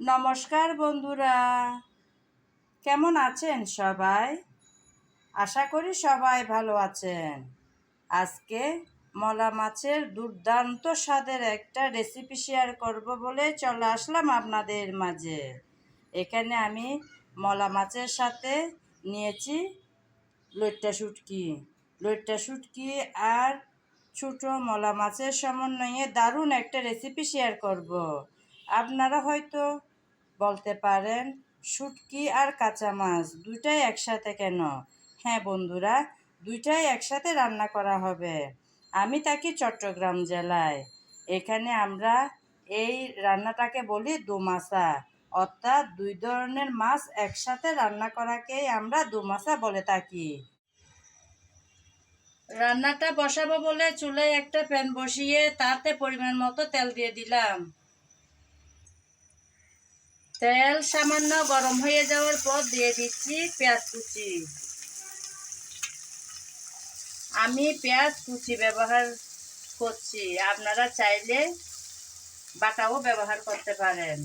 নমস্কার বন্ধুরা। কেমন আছেন সবাই? আশা করি সবাই ভালো আছেন। আজকে মলা মাছের দুর্দান্ত স্বাদের একটা রেসিপি শেয়ার করব বলে চলে আসলাম আপনাদের মাঝে। এখানে আমি মলা মাছের সাথে নিয়েছি লইট্টা শুটকি। লইট্টা শুটকি আর ছোটো মলা মাছের সমন্বয়ে দারুণ একটা রেসিপি শেয়ার করব। আপনারা হয়তো বলতে পারেন, শুটকি আর কাঁচা মাছ, দুইটাই একসাথে কেন? হ্যাঁ বন্ধুরা, দুইটাই একসাথে রান্না করা হবে। আমি থাকি চট্টগ্রাম জেলায়। এখানে আমরা এই রান্নাটাকে বলি দুমাসা অর্থাৎ দুই ধরনের মাছ একসাথে রান্না করাকেই আমরা দুমাসা বলে থাকি। রান্নাটা বসাবো বলে চুলায় একটা প্যান বসিয়ে তাতে পরিমাণ মতো তেল দিয়ে দিলাম। তেল সামান্য গরম হয়ে যাওয়ার পর দিয়ে দিচ্ছি পেঁয়াজ কুচি। আমি পেঁয়াজ কুচি ব্যবহার করছি। আপনারা চাইলে বাটাও ব্যবহার করতে পারেন।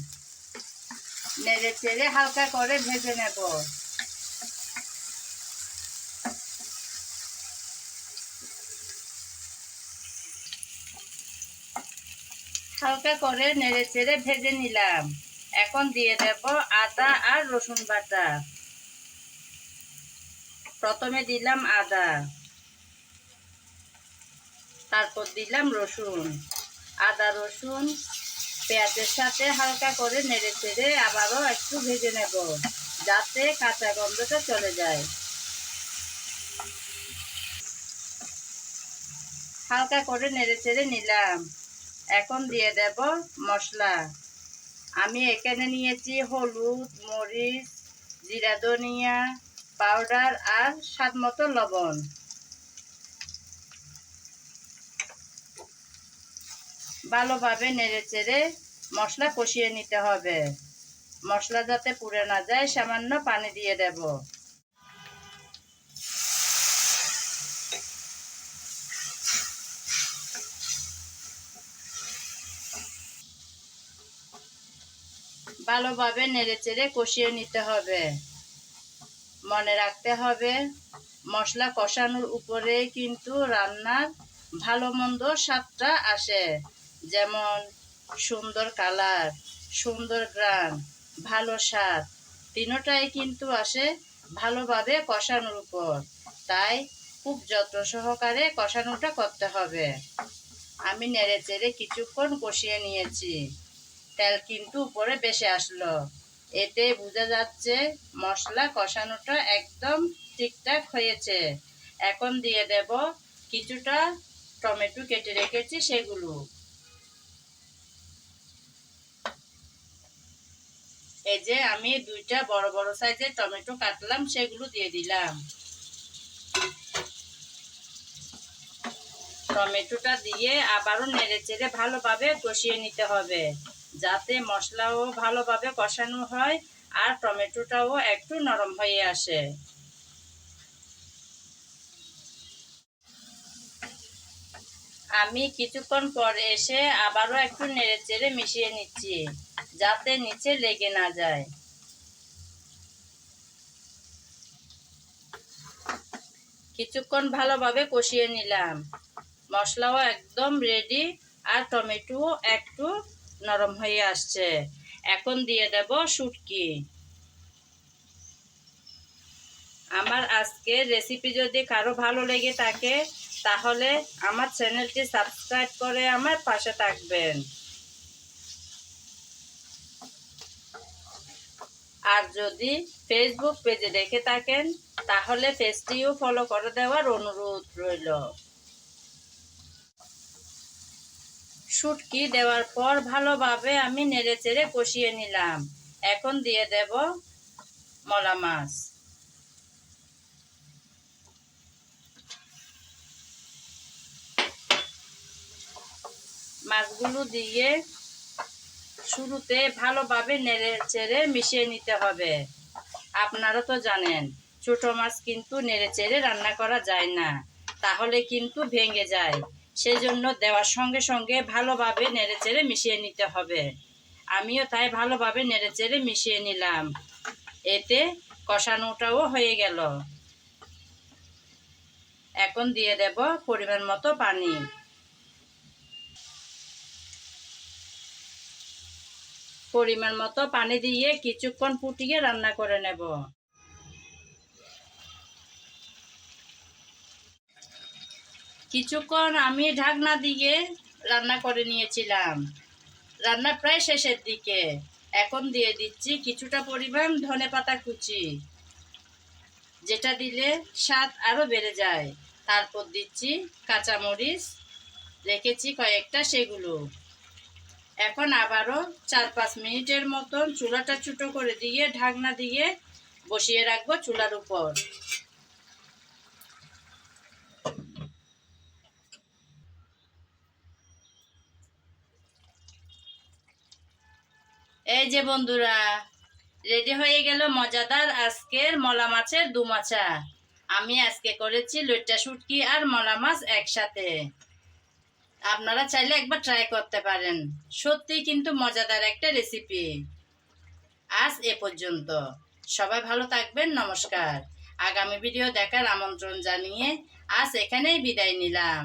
নেড়ে চেড়ে হালকা করে ভেজে নেব। হালকা করে নেড়ে চেড়ে ভেজে নিলাম। এখন দিয়ে দেব আদা আর রসুন বাটা। প্রথমে দিলাম আদা। তারপর দিলাম রসুন। আদা, রসুন পেঁয়াজের সাথে হালকা করে নেড়ে চেড়ে আবারও একটু ভেজে নেব, যাতে কাঁচা গন্ধটা চলে যায়। হালকা করে নেড়ে চেড়ে নিলাম। এখন দিয়ে দেব মশলা। আমি এখানে নিয়েছি হলুদ, মরিচ, জিরা ধনিয়া, পাউডার আর স্বাদ মতো লবণ। ভালোভাবে নেড়ে চেড়ে মশলা কষিয়ে নিতে হবে। মশলা যাতে পুড়ে না যায়, সামান্য পানি দিয়ে দেব। ভালোভাবে নেড়ে চেড়ে কষিয়ে নিতে হবে। মনে রাখতে হবে, মশলা কষানোর উপরে কিন্তু রান্নার ভালো মন্দ স্বাদটা আসে। যেমন, সুন্দর কালার, সুন্দর গ্রান, ভালো স্বাদ, তিনোটাই কিন্তু আসে ভালোভাবে কষানোর উপর। তাই খুব যত্ন সহকারে কষানোটা করতে হবে। আমি নেড়ে চেড়ে কিছুক্ষণ কষিয়ে নিয়েছি। তেল কিন্তু উপরে বেশি আসলো। এতে বোঝা যাচ্ছে মশলা কষানোটা একদম ঠিকঠাক হয়েছে। এখন দিয়ে দেব কিছুটা টমেটো কেটে রেখেছি সেগুলো। এই যে আমি দুইটা বড় বড় সাইজের টমেটো কাটলাম, সেগুলো দিয়ে দিলাম। টমেটোটা দিয়ে আবারও নেড়ে চেড়ে ভালোভাবে কষিয়ে নিতে হবে। যাতে মশলাও ভালোভাবে কষানো হয় আর টমেটোটাও একটু নরম হয়ে আসে। আমি কিছুক্ষণ পর এসে আবারও একটু নেড়ে চেড়ে মিশিয়ে নিচ্ছি, যাতে নিচে লেগে না যায়। কিছুক্ষণ ভালোভাবে কষিয়ে নিলাম। মশলাও একদম রেডি আর টমেটোও একটু নরম হয়ে আসছে। এখন দিয়ে দেব শুটকি। আমার আজকের রেসিপি যদি কারও ভালো লেগে থাকে, তাহলে আমার চ্যানেলটি সাবস্ক্রাইব করে আমার পাশে থাকবেন। আর যদি ফেসবুক পেজে দেখে থাকেন, তাহলে পেজটিও ফলো করে দেওয়ার অনুরোধ রইল। শুটকি দেওয়ার পর ভালোভাবে আমি নেড়ে চেড়ে কষিয়ে নিলাম। এখন দিয়ে দেব মলা মাছ। মাছগুলো দিয়ে শুরুতে ভালোভাবে নেড়ে চেড়ে মিশিয়ে নিতে হবে। আপনারা তো জানেন, ছোট মাছ কিন্তু নেড়ে চেড়ে রান্না করা যায় না। তাহলে কিন্তু ভেঙে যায়। সেই জন্য দেওয়ার সঙ্গে সঙ্গে ভালোভাবে নেড়ে চেড়ে মিশিয়ে নিতে হবে। আমিও তাই ভালোভাবে নেড়ে চেড়ে মিশিয়ে নিলাম। এতে কষানোটাও হয়ে গেল। এখন দিয়ে দেব পরিমাণ মতো পানি। পরিমাণ মতো পানি দিয়ে কিছুক্ষণ ফুটিয়ে রান্না করে নেব। কিছুক্ষণ আমি ঢাকনা দিয়ে রান্না করে নিয়েছিলাম। রান্না প্রায় শেষের দিকে। এখন দিয়ে দিচ্ছি কিছুটা পরিমাণ ধনে পাতা কুচি। যেটা দিলে স্বাদ আরও বেড়ে যায়। তারপর দিচ্ছি কাঁচামরিচ। রেখেছি কয়েকটা সেগুলো। এখন আবারও চার পাঁচ মিনিটের মতন চুলাটা ছোটো করে দিয়ে ঢাকনা দিয়ে বসিয়ে রাখব চুলার উপর। এই যে বন্ধুরা, রেডি হয়ে গেল মজাদার আজকের মলা মাছের দুমাচা আমি আজকে করেছি লইট্টা শুটকি আর মলা মাছ একসাথে। আপনারা চাইলে একবার ট্রাই করতে পারেন। সত্যি কিন্তু মজাদার একটা রেসিপি আজ এ পর্যন্ত। সবাই ভালো থাকবেন, নমস্কার। আগামী ভিডিও দেখার আমন্ত্রণ জানিয়ে আজ এখানেই বিদায় নিলাম।